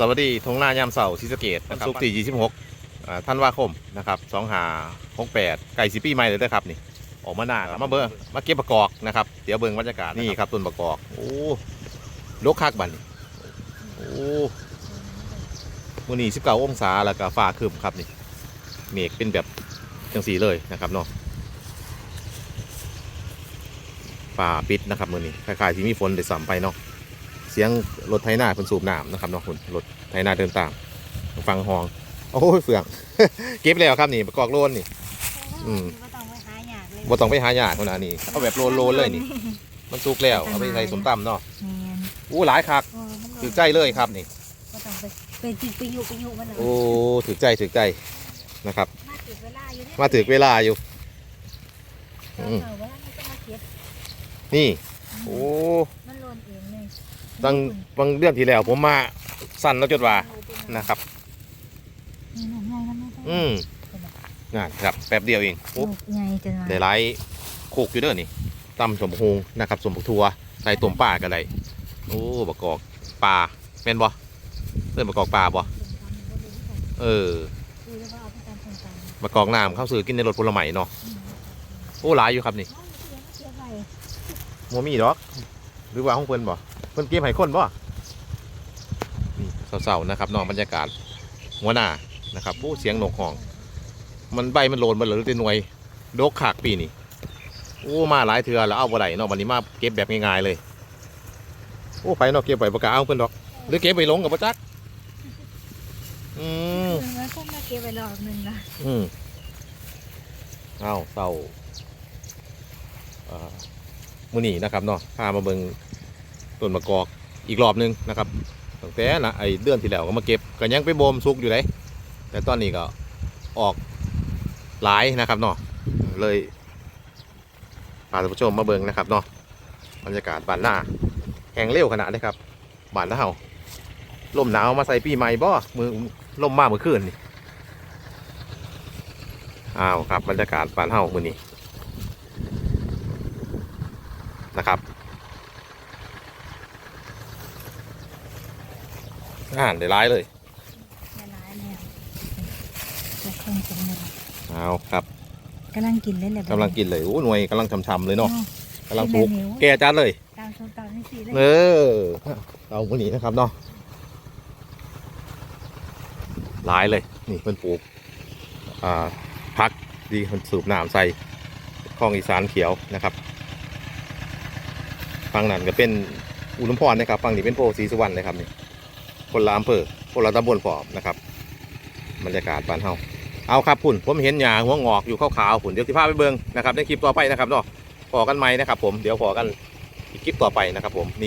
สวัสดีทงหน้ายามเสาร์ที่สะเกตนะครับสุกร์ที่26อ่าธันวาคมนะครับ2568ไก่สิปีใหม่เลยเด้อครับนี่ออกมาหน้าครับมาเบิ่งมาเก็บประกอบนะครับเดี๋ยวเบิ่งบรรยากาศนี่ครับต้นประกอบโอ้ลกคักบัดนี่โอ้มื้อนี้19องศาแล้วก็ฟ้าครึ้มครับนี่เมฆเป็นแบบจังสีเลยนะครับเนาะฟ้าปิดนะครับมื้อนี้คล้ายๆที่มีฝนได้สัมไปเนาะ เสียงรถไถนาเป็นสูบน้ำนะครับเนาะคุณรถไถนาเดินตาม ฟังห้อง โอ้ยเฟือง เก็บแล้วครับนี่ประกอบโลนนี่ อืม บ่ต้องไปหาหยากเลยบ่ต้องไปหายากคนนั้นนี่เอาแบบโลนโลนๆเลยนี่ มันสุกแล้วเอาไปใส่สมตำเนาะแม่นอู้หลายคักโอ้มันถือใจเลยครับนี่ บ่ต้องไปไปจิกไปยุไปยุมันเลยโอ้ถือใจถือใจนะครับ มาถึงเวลาอยู่เนี่ยมาถึงเวลาอยู่ อืม เออเวลามันจะมาเก็บนี่ โอ้ มันโลนเองเลย ตั้งบางเดือนที่แล้วผมมาสั่นแล้วจดว่านะครับนี่นั่นไงมันไม่ใช่อืมนั่นครับแป๊บเดียวเองโอ้ลูกใหญ่จนว่าได้หลายโคกอยู่เด้อนี่ตำสมพงนะครับสมบักทัวใส่ต้มปลากันได้โอ้บกกอกปลาเป็นบ่เอิ้นบกกอกปลาบ่เออคือแล้วก็เอาไปตามโครงการบกกอกน้ำเข้าซื้อกินในรถผลไม้เนาะอืมโอ้หลายอยู่ครับนี่เอาเสียเสียไปโมมีดอก หรือว่าห้องเพิ่นบ่เพิ่นเก็บให้คนบ่นี่เศร้าๆนะครับน้องบรรยากาศหัวหน้านะครับโอ้เสียงนกห้อง มันใบมันโลนมันเหลือแต่หน่วยดกขากปีนี่โอ้มาหลายเถื่อแล้วเอาบ่ได้เนาะวันนี้มาเก็บแบบง่ายๆเลยโอ้ไปเนาะเก็บไปประกาเอาเพิ่นดอก หรือเก็บไปลงกับประจักอืมคือมันคงมาเก็บไปรอบหนึงละอืมเอาเศร้าเอ่อมื้อนี้นะครับเนาะพามาเบิ่ง ต้นมะกอกอีกรอบหนึงนะครับตั้งแต่นะไอเดือนที่แล้วก็มาเก็บก็ยังไปบ่มสุกอยู่เลยแต่ตอนนี้ก็ออกหลายนะครับเนาะเลยพาท่านผู้ชมมาเบิ่งนะครับเนาะบรรยากาศบ้านหน้าแห้งเร็วขนาดนี้ครับบ้านหน้าเฮาลมหนาวมาใส่ปีใหม่บ่มือลมมาเมื่อคืนนี่อ้าวครับบรรยากาศบ้านเฮามื้อนี้นะครับ อาหารได้ร้ายเลยละลายแล้วจะคงสมบูรณ์เอาครับกำลังกินเลยเลยกำลังกินเลยโอ้หน่วยกำลังช่ำๆเลยเนาะอ้าวกำลังปลูกเป็นแบบแก่จัดเลยตามส้มตำนี่สิเลยเออเอามื้อนี้นะครับเนาะหลายเลยนี่เพิ่นปลูกอ่าพักดีเพิ่นสูบน้ำใส่คลองอีสานเขียวนะครับฝั่งนั้นก็เป็นอุดมพรนะครับฝั่งนี้เป็นโพธิ์ศรีสุวรรณนะครับนี่ คนละอำเภอคนละตำบลฟอบนะครับบรรยากาศบ้านเฮาเอาครับพุ่นผมเห็นหญ้าหัวงอกอยู่ขาวๆพุ่นเดี๋ยวสิพาไปเบิ่งนะครับในคลิปต่อไปนะครับเนาะพอกันไหมนะครับ ผมเดี๋ยวพอกันอีกคลิปต่อไปนะครับ ผมนี่